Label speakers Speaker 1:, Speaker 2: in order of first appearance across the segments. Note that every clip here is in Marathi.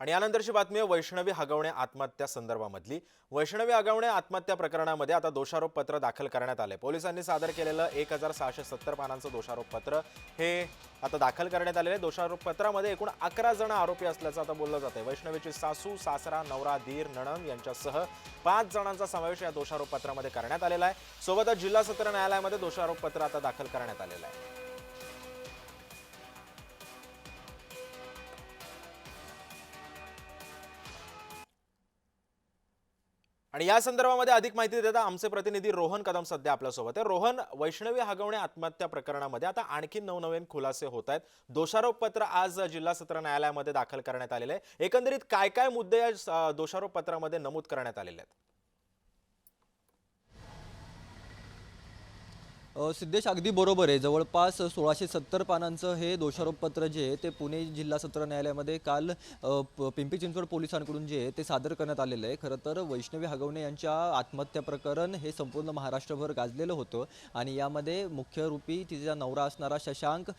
Speaker 1: आणि यानंतरची बातमी आहे वैष्णवी हगवणे आत्महत्या संदर्भामधली. वैष्णवी हगवणे आत्महत्या प्रकरणामध्ये आता दोषारोप पत्र दाखल करण्यात आले पोलिसांनी सादर केलेलं एक हजार सहाशे सत्तर पानांचं दोषारोप पत्र हे आता दाखल करण्यात आलेलं आहे. दोषारोप पत्रामध्ये एकूण अकरा जण आरोपी असल्याचं आता बोललं जातंय. वैष्णवीची सासू सासरा नवरा धीर नणंद यांच्यासह पाच जणांचा समावेश या दोषारोप पत्रामध्ये करण्यात आलेला आहे. सोबतच जिल्हा सत्र न्यायालयामध्ये दोषारोप पत्र आता दाखल करण्यात आलेलं आहे. आणि या संदर्भामध्ये अधिक माहिती देता आमचे प्रतिनिधी रोहन कदम सध्या आपल्यासोबत आहे रोहन वैष्णवी हगवणे आत्महत्या प्रकरणामध्ये आता आणखी नवनवीन खुलासे होत आहेत. दोषारोप पत्र आज जिल्हा सत्र न्यायालयामध्ये दाखल करण्यात आलेले आहे. एकंदरीत काय काय मुद्दे या दोषारोप पत्रामध्ये नमूद करण्यात आलेले आहेत?
Speaker 2: सिद्धेश अगदी बरोबर आहे. जवळपास सोळाशे सत्तर पानांचं हे दोषारोपपत्र जे आहे ते पुणे जिल्हा सत्र न्यायालयामध्ये काल प- पिंपरी चिंचवड पोलिसांकडून जे आहे ते सादर करण्यात आलेलं आहे. खरं तर वैष्णवी हगवणे यांच्या आत्महत्या प्रकरण हे संपूर्ण महाराष्ट्रभर गाजलेलं होतं आणि यामध्ये मुख्य रूपी तिचा नवरा असणारा शशांक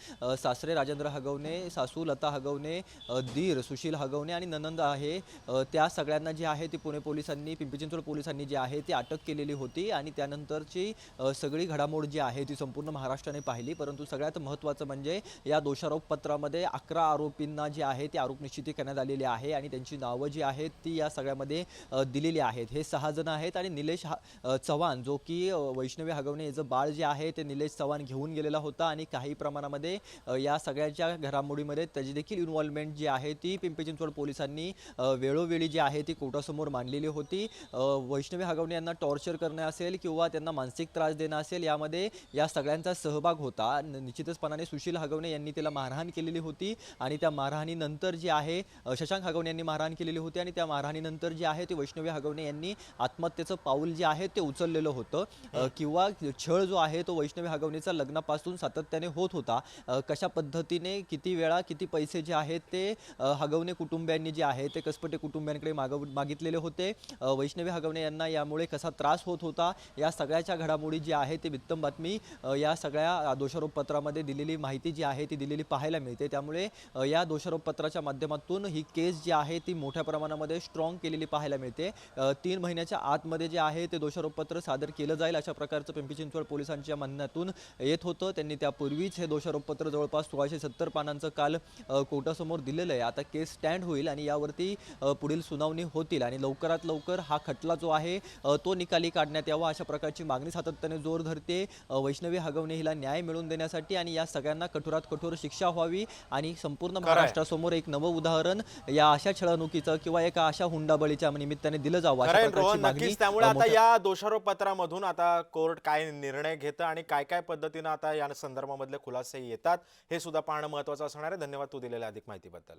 Speaker 2: सासरे राजेंद्र हगवणे सासू लता हगवणे दीर सुशील हगवणे आणि ननंद आहे. त्या सगळ्यांना जे आहे ती पुणे पोलिसांनी पिंपरी चिंचवड पोलिसांनी जे आहे ती अटक केलेली होती आणि त्यानंतरची सगळी घडामोड जी आहे ती संपूर्ण महाराष्ट्राने पाहिली. परंतु सगळ्यात महत्त्वाचं म्हणजे या दोषारोपपत्रामध्ये अकरा आरोपींना जे आहे ती आरोप निश्चिती करण्यात आलेली आहे आणि त्यांची नावं जी आहेत ती या सगळ्यामध्ये दिलेली आहेत. हे सहा जण आहेत आणि निलेश हा- चव्हाण जो की वैष्णवी हगवणे याचं बाळ जे आहे ते निलेश चव्हाण घेऊन गेलेला होता आणि काही प्रमाणामध्ये या सगळ्याच्या घडामोडीमध्ये त्याची देखील इन्व्हॉल्वमेंट जी आहे ती पिंपरी चिंचवड पोलिसांनी वेळोवेळी जी आहे ती कोर्टासमोर मांडलेली होती. वैष्णवी हगवणे यांना टॉर्चर करणं असेल किंवा त्यांना मानसिक त्रास देणं असेल यामध्ये या सगळ्यांचा सहभाग होता. निश्चितचपणाने सुशील हगवणे यांनी तिला मारहाण केलेली होती आणि त्या मारहाणीनंतर जी आहे शशांक हगवणे यांनी मारहाण केलेली होती आणि त्या मारहाणीनंतर जे आहे ते वैष्णवी हगवणे यांनी आत्महत्येचं पाऊल जे आहे ते उचललेलं होतं. किंवा छळ जो आहे तो वैष्णवी हगवणीचा लग्नापासून सातत्याने होत होता. कशा पद्धतीने किती वेळा किती पैसे जे आहेत ते हगवणे कुटुंबियांनी जे आहे ते कसपटे कुटुंबियांकडे मागव मागितलेले होते. वैष्णवी हगवणे यांना यामुळे कसा त्रास होत होता? या सगळ्याच्या घडामोडी जी आहे ते वित्तम बातमी मी या सगळ्या दोषारोपपत्रामध्ये दिलेली माहिती जी आहे ती दिलेली पाहायला मिळते. त्यामुळे या दोषारोपपत्राच्या माध्यमातून ही केस जी आहे ती मोठ्या प्रमाणामध्ये स्ट्रॉंग केलेली पाहायला मिळते. तीन महिन्याच्या आतमध्ये जे आहे ते दोषारोपपत्र सादर केलं जाईल अशा प्रकारचं पिंपरी चिंचवड पोलिसांच्या म्हणण्यातून येत होतं. त्यांनी त्यापूर्वीच हे दोषारोपपत्र जवळपास सोळाशे सत्तर पानांचं काल कोर्टासमोर दिलेलं आहे. आता केस स्टँड होईल आणि यावरती पुढील सुनावणी होतील आणि लवकरात लवकर हा खटला जो आहे तो निकाली काढण्यात यावा अशा प्रकारची मागणी सातत्याने जोर धरते. वैष्णवी हगवणे हिला न्याय मिळवून देण्यासाठी आणि या सगळ्यांना कठोरात कठोर शिक्षा व्हावी आणि संपूर्ण. महाराष्ट्रासमोर एक नवं उदाहरण या अशा छळवणुकीचं किंवा एका अशा हुंडाबळीच्या निमित्ताने दिलं जावं
Speaker 1: त्यामुळे आता या दोषारोप पत्रामधून आता कोर्ट काय निर्णय घेतं आणि काय काय पद्धतीनं आता या संदर्भामधले खुलासे येतात हे सुद्धा पाहणं महत्वाचं असणार आहे धन्यवाद तू दिलेल्या अधिक माहितीबद्दल